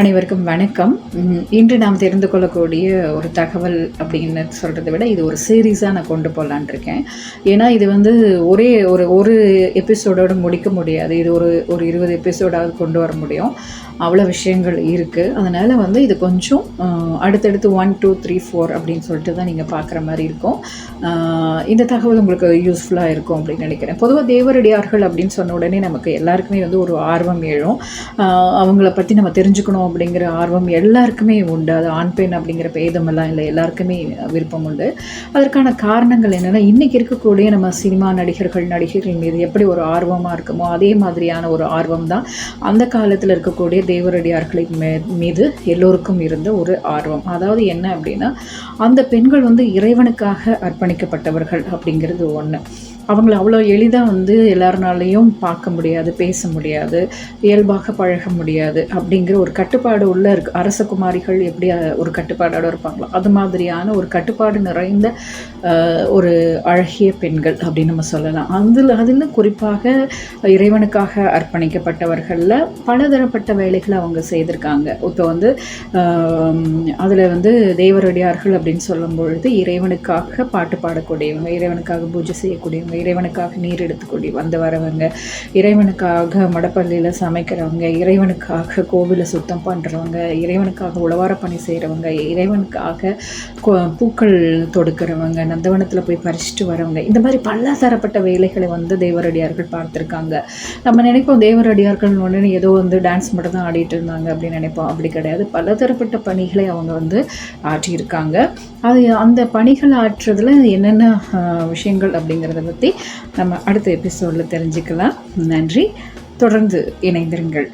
அனைவருக்கும் வணக்கம். இன்று நாம் தெரிந்து கொள்ளக்கூடிய ஒரு தகவல் அப்படின்னு சொல்கிறத விட இது ஒரு சீரீஸாக நான் கொண்டு போகலான் இருக்கேன். ஏன்னா இது வந்து ஒரே ஒரு ஒரு எபிசோடோடு முடிக்க முடியாது. இது ஒரு ஒரு இருபது எபிசோடாவது கொண்டு வர முடியும். அவ்வளோ விஷயங்கள் இருக்குது அதனால் வந்து இது கொஞ்சம் அடுத்தடுத்து ஒன் டூ த்ரீ ஃபோர் அப்படின்னு சொல்லிட்டு தான் நீங்கள் பார்க்குற மாதிரி இருக்கும். இந்த தகவல் உங்களுக்கு யூஸ்ஃபுல்லாக இருக்கும் அப்படின்னு நினைக்கிறேன். பொதுவாக தேவரடியார்கள் அப்படின்னு சொன்ன உடனே நமக்கு எல்லாருக்குமே வந்து ஒரு ஆர்வம் எழும். அவங்கள பற்றி நம்ம தெரிஞ்சுக்கணும் அப்படிங்கிற ஆர்வம் எல்லாருக்குமே உண்டு. அது ஆண் பெண் அப்படிங்கிற பேதமெல்லாம் இல்லை. எல்லாருக்குமே விருப்பம் உண்டு. அதற்கான காரணங்கள் என்னென்னா இன்றைக்கி இருக்கக்கூடிய நம்ம சினிமா நடிகர்கள் நடிகைகள் மீது எப்படி ஒரு ஆர்வமாக இருக்குமோ அதே மாதிரியான ஒரு ஆர்வம் தான் அந்த காலத்தில் இருக்கக்கூடிய தேவரடியார்களை மீது எல்லோருக்கும் இருந்த ஒரு ஆர்வம். அதாவது என்ன அப்படின்னா அந்த பெண்கள் வந்து இறைவனுக்காக அர்ப்பணிக்கப்பட்டவர்கள் அப்படிங்கிறது ஒன்று அவங்கள அவ்வளோ எளிதாக வந்து எல்லாருனாலையும் பார்க்க முடியாது பேச முடியாது இயல்பாக பழக முடியாது அப்படிங்கிற ஒரு கட்டுப்பாடு உள்ள இருக்கு. அரச குமாரிகள் எப்படி ஒரு கட்டுப்பாடோட இருப்பாங்களோ அது மாதிரியான ஒரு கட்டுப்பாடு நிறைந்த ஒரு அழகிய பெண்கள் அப்படின்னு நம்ம சொல்லலாம். அதில் அதில் குறிப்பாக இறைவனுக்காக அர்ப்பணிக்கப்பட்டவர்களில் பலதரப்பட்ட வேலைகளை அவங்க செய்திருக்காங்க. இப்போ வந்து அதில் வந்து தேவரடியார்கள் அப்படின்னு சொல்லும் பொழுது இறைவனுக்காக பாட்டு பாடக்கூடியவங்க இறைவனுக்காக பூஜை செய்யக்கூடியவங்க இறைவனுக்காக நீர் எடுத்துக்கூடிய வந்து வரவங்க இறைவனுக்காக மடப்பள்ளியில் சமைக்கிறவங்க இறைவனுக்காக கோவிலை சுத்தம் பண்ணுறவங்க இறைவனுக்காக உழவார பணி செய்கிறவங்க இறைவனுக்காக கொ- பூக்கள் தொடுக்கிறவங்க நந்தவனத்தில் போய் பறிச்சுட்டு வரவங்க இந்த மாதிரி பல தரப்பட்ட வேலைகளை வந்து தேவரடியார்கள் பார்த்துருக்காங்க. நம்ம நினைப்போம் தேவரடியார்கள் ஒன்று ஏதோ வந்து டான்ஸ் மட்டும் தான் ஆடிட்டு இருந்தாங்க அப்படின்னு நினைப்போம். அப்படி கிடையாது. பலதரப்பட்ட பணிகளை அவங்க வந்து ஆற்றியிருக்காங்க. அது அந்த பணிகள் ஆற்றுறதுல என்னென்ன விஷயங்கள் அப்படிங்கிறத பற்றி பற்றி நம்ம அடுத்த எபிசோடில் தெரிஞ்சுக்கலாம். நன்றி. தொடர்ந்து இணைந்திருங்கள்.